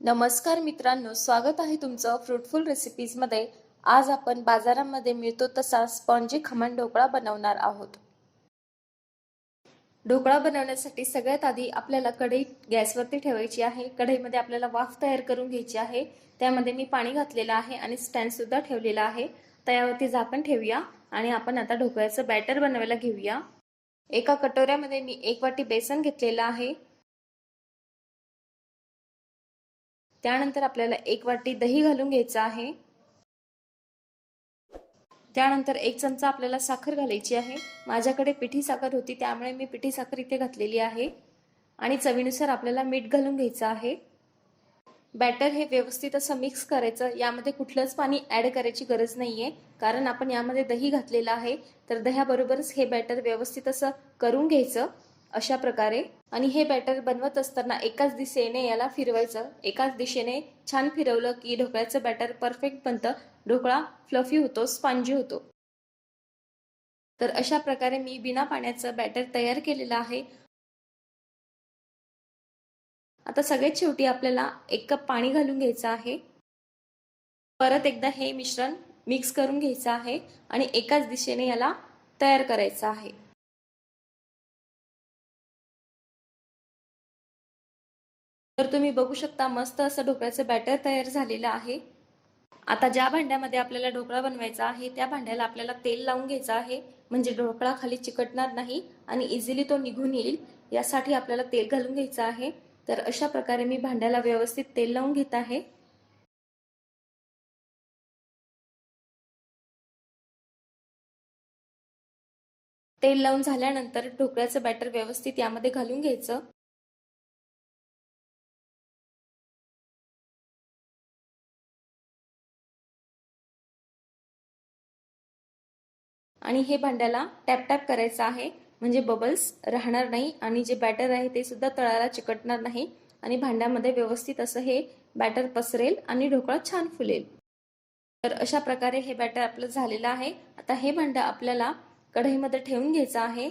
नमस्कार मित्रांनो स्वागत आहे तुमचं फ्रुटफुल रेसिपीजमध्ये आज आपण बाजारामध्ये मिळतो तसा स्पॉन्जी खमण ढोकळा बनवणार आहोत. ढोकळा बनवण्यासाठी सगळ्यात आधी आपल्याला कढई गॅसवरती ठेवायची आहे. कढईमध्ये आपल्याला वाफ तयार करून घ्यायची आहे. त्यामध्ये मी पाणी घातलेलं आहे आणि स्टँडसुद्धा ठेवलेला आहे. त्यावरती झाकण ठेवूया आणि आपण आता ढोकळ्याचं बॅटर बनवायला घेऊया. एका कटोऱ्यामध्ये मी एक वाटी बेसन घेतलेलं आहे. त्यानंतर आपल्याला एक वाटी दही घालून घ्यायचं आहे. त्यानंतर एक चमचा आपल्याला साखर घालायची आहे. माझ्याकडे पिठी साखर होती त्यामुळे मी पिठी साखर इथे घातलेली आहे. आणि चवीनुसार आपल्याला मीठ घालून घ्यायचं आहे. बॅटर हे व्यवस्थित असं मिक्स करायचं. यामध्ये कुठलंच पाणी ॲड करायची गरज नाही आहे कारण आपण यामध्ये दही घातलेलं आहे तर दह्याबरोबरच हे बॅटर व्यवस्थित असं करून घ्यायचं. अशा प्रकारे आणि हे बॅटर बनवत असताना एकाच दिशेने याला फिरवायचं. एकाच दिशेने छान फिरवलं की ढोकळ्याचं बॅटर परफेक्ट बनतं. ढोकळा फ्लफी होतो स्पंजी होतो. तर अशा प्रकारे मी बिना पाण्याचं बॅटर तयार केलेलं आहे. आता सगळ्यात शेवटी आपल्याला एक कप पाणी घालून घ्यायचं आहे. परत एकदा हे मिश्रण मिक्स करून घ्यायचं आहे आणि एकाच दिशेने याला तयार करायचं आहे. तर तुम्ही बघू शकता मस्त असं ढोकळ्याचं बॅटर तयार झालेलं आहे. आता ज्या भांड्यामध्ये आपल्याला ढोकळा बनवायचा आहे त्या भांड्याला आपल्याला तेल लावून घ्यायचं आहे. म्हणजे ढोकळा खाली चिकटणार नाही आणि इझिली तो निघून येईल. यासाठी आपल्याला तेल घालून घ्यायचं आहे. तर अशा प्रकारे मी भांड्याला व्यवस्थित तेल लावून घेत आहे. तेल लावून झाल्यानंतर ढोकळ्याचं बॅटर व्यवस्थित यामध्ये घालून घ्यायचं. आणि हे भांड्याला टॅप टॅप करायचं आहे. म्हणजे बबल्स राहणार नाही आणि जे बॅटर आहे ते सुद्धा तळाला चिकटणार नाही. आणि भांड्यामध्ये व्यवस्थित असं हे बॅटर पसरेल आणि ढोकळा छान फुलेल. तर अशा प्रकारे हे बॅटर आपलं झालेलं आहे. आता हे भांडं आपल्याला कढईमध्ये ठेवून घ्यायचं आहे.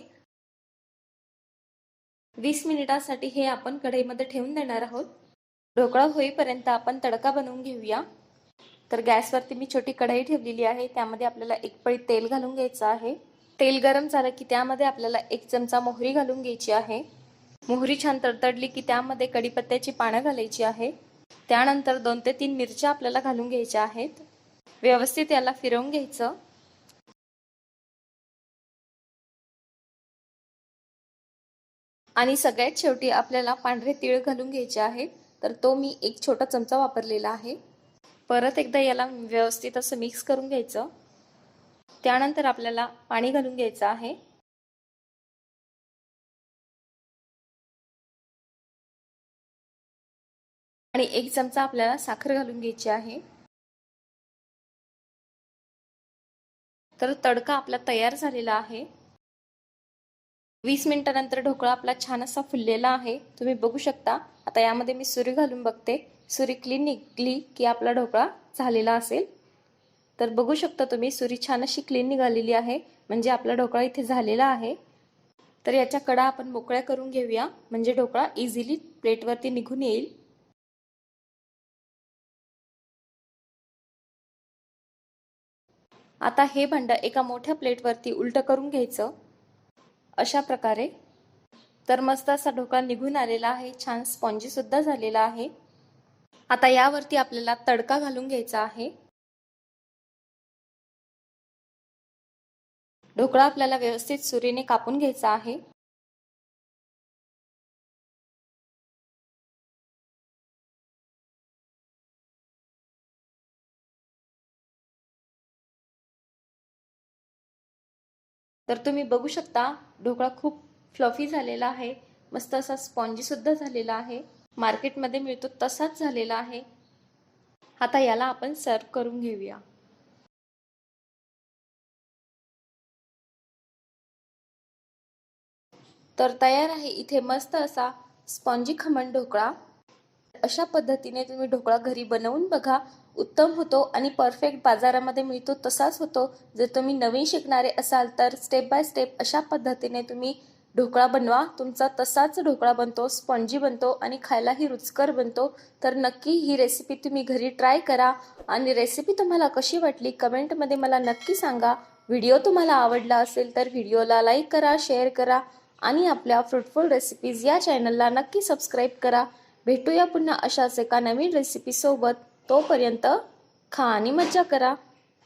वीस मिनिटासाठी हे आपण कढईमध्ये ठेवून देणार आहोत. ढोकळा होईपर्यंत आपण तडका बनवून घेऊया. तर गॅसवरती मी छोटी कढई ठेवलेली आहे. त्यामध्ये आपल्याला एक पळी तेल घालून घ्यायचं आहे. तेल गरम झालं की त्यामध्ये आपल्याला एक चमचा मोहरी घालून घ्यायची आहे. मोहरी छान तडतडली की त्यामध्ये कढीपत्त्याची पानं घालायची आहे. त्यानंतर दोन ते तीन मिरच्या आपल्याला घालून घ्यायच्या आहेत. व्यवस्थित याला फिरवून घ्यायचं. आणि सगळ्यात शेवटी आपल्याला पांढरे तीळ घालून घ्यायचे आहेत. तर तो मी एक छोटा चमचा वापरलेला आहे. परत एकदा याला व्यवस्थित असं मिक्स करून घ्यायचं. त्यानंतर आपल्याला पाणी घालून घ्यायचं आहे. आणि एक चमचा आपल्याला साखर घालून घ्यायची आहे. तर तडका आपला तयार झालेला आहे. वीस मिनिटानंतर ढोकळा आपला छान असा फुललेला आहे. तुम्ही बघू शकता. आता यामध्ये मी सुरी घालून बघते. सुरी क्लीन निघली की आपला ढोकळा झालेला असेल. तर बघू शकता तुम्ही सुरी छान अशी क्लीन निघालेली आहे. म्हणजे आपला ढोकळा इथे झालेला आहे. तर याच्या कडा आपण मोकळ्या करून घेऊया. म्हणजे ढोकळा इझिली प्लेटवरती निघून येईल. आता हे भांड एका मोठ्या प्लेटवरती उलट करून घ्यायचं. अशा प्रकारे. तर मस्त असा ढोकळा निघून आलेला आहे. छान स्पॉन्जी सुद्धा झालेला आहे. आता यावरती आपल्याला तडका घालून घ्यायचा आहे. ढोकळा आपल्याला व्यवस्थित सुरीने कापून घ्यायचा आहे. तर तुम्ही बघू शकता ढोकळा खूप फ्लफी झालेला आहे. मस्त असा स्पॉन्जीसुद्धा झालेला आहे. मार्केटमध्ये मिळतो तसाच झालेला आहे. आता याला आपण सर्व करून घेऊया. तर तयार आहे इथे मस्त असा स्पॉन्जी खमण ढोकळा. अशा पद्धतीने तुम्ही ढोकळा घरी बनवून बघा. उत्तम होतो आणि परफेक्ट बाजारामध्ये मिळतो तसाच होतो. जर तुम्ही नवीन शिकणारे असाल तर स्टेप बाय स्टेप अशा पद्धतीने तुम्ही ढोकळा बनवा. तुमचा तसाच ढोकळा बनतो स्पंजी बनतो आणि खायलाही रुचकर बनतो. तर नक्की ही रेसिपी तुम्ही घरी ट्राय करा. आणि रेसिपी तुम्हाला कशी वाटली कमेंटमध्ये मला नक्की सांगा. व्हिडिओ तुम्हाला आवडला असेल तर व्हिडिओला लाईक करा शेअर करा आणि आपल्या फ्रुटफुल रेसिपीज या चॅनलला नक्की सबस्क्राईब करा. भेटूया पुन्हा अशाच एका नवीन रेसिपीसोबत तोपर्यंत खा आणि मज्जा करा.